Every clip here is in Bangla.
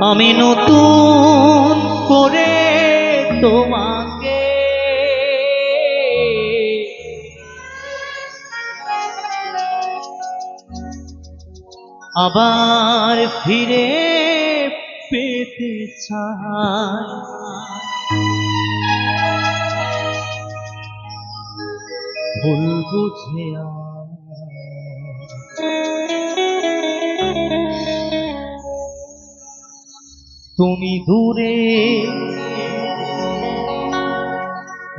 আমি নতুন করে তোমাকে। আবার ফিরে পেতে চাই। ভুল বুঝে তুমি দূরে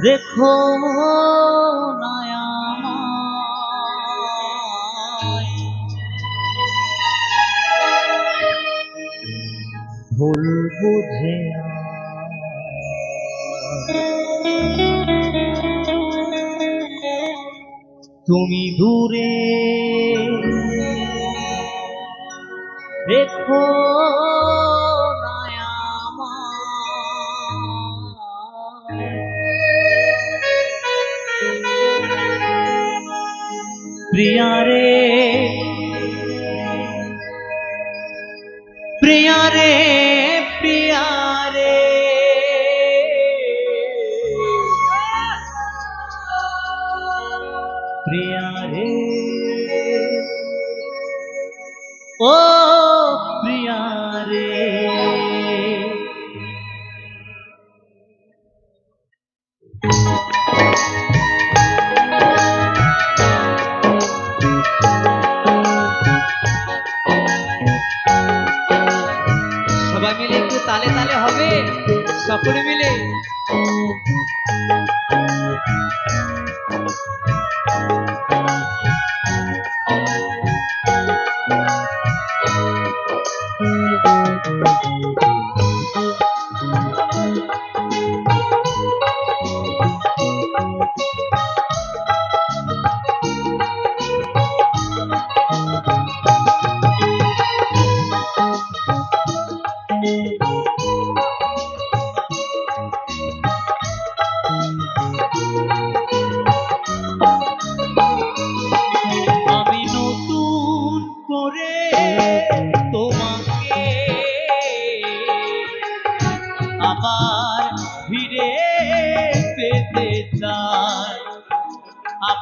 রেখো। ভুল বুঝে তুমি দূরে রেখো প্রিয়ারে প্রিয়ারে প্রিয়ারে প্রিয়া রে। প্রিয়া রে। ও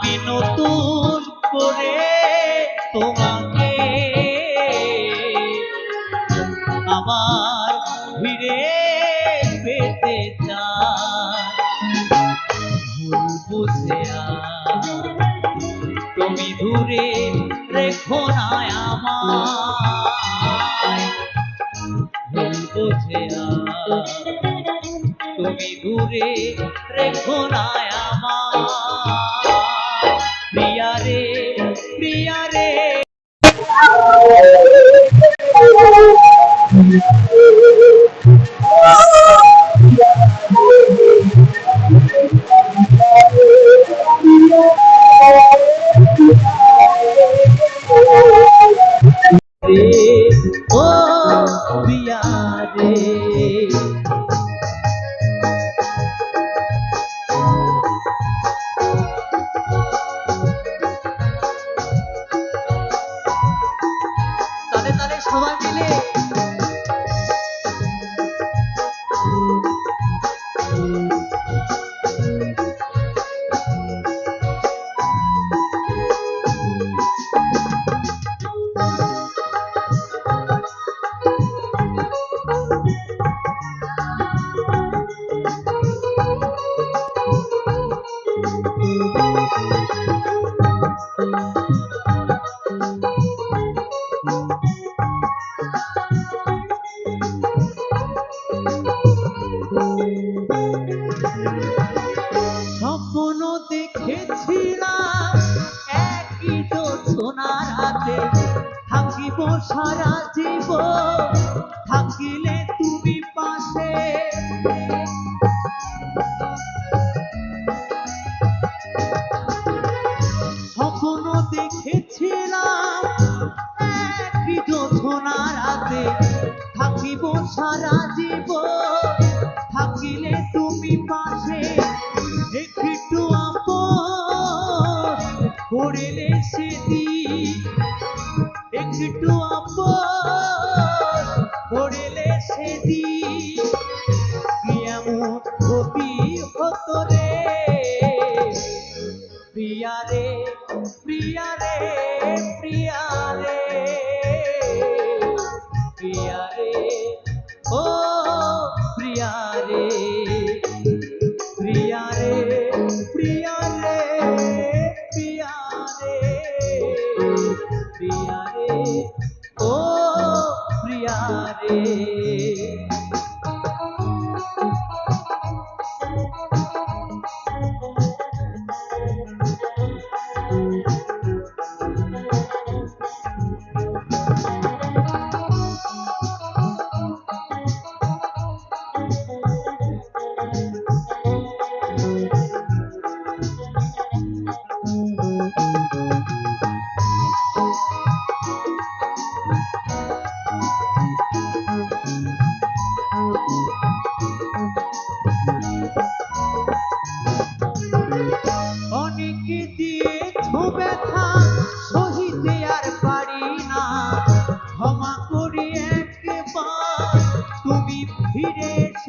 আমি নতুন করে তোমাকে আবার ফিরে পেতে চাই। তুমি দূরে রেখো না আমায়। তুমি দূরে রেখো না রে ও করিলে সেদিন একটু প্রিয়া রে ও প্রিয়া রে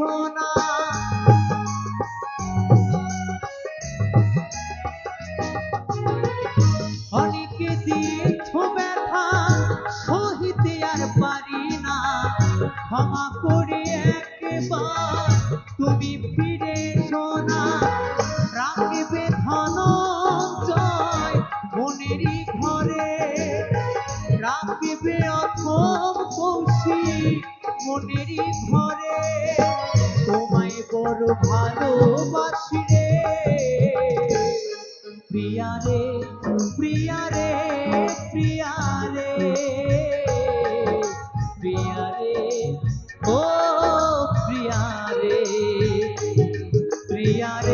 শোনা। অনেকে দিয়েছ ব্যথা আর পারি না। ক্ষমা করে একবার তুমি ভালোবাসি রে। প্রিয়া রে প্রিয়া রে প্রিয়া রে। প্রিয়া রে, ও প্রিয়া রে। প্রিয়া রে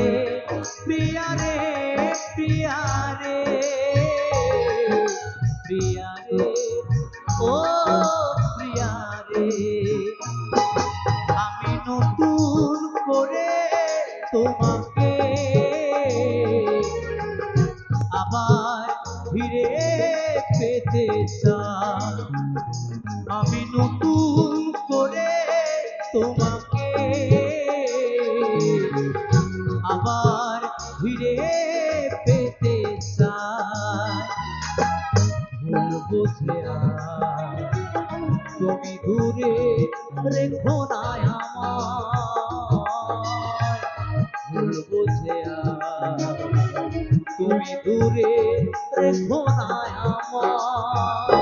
ফিরে পেতে আমি নতুন করে তোমাকে আবার ফিরে পেতে চাই। তুমি দূরে রেখো না দূরে রেখো না আমায়।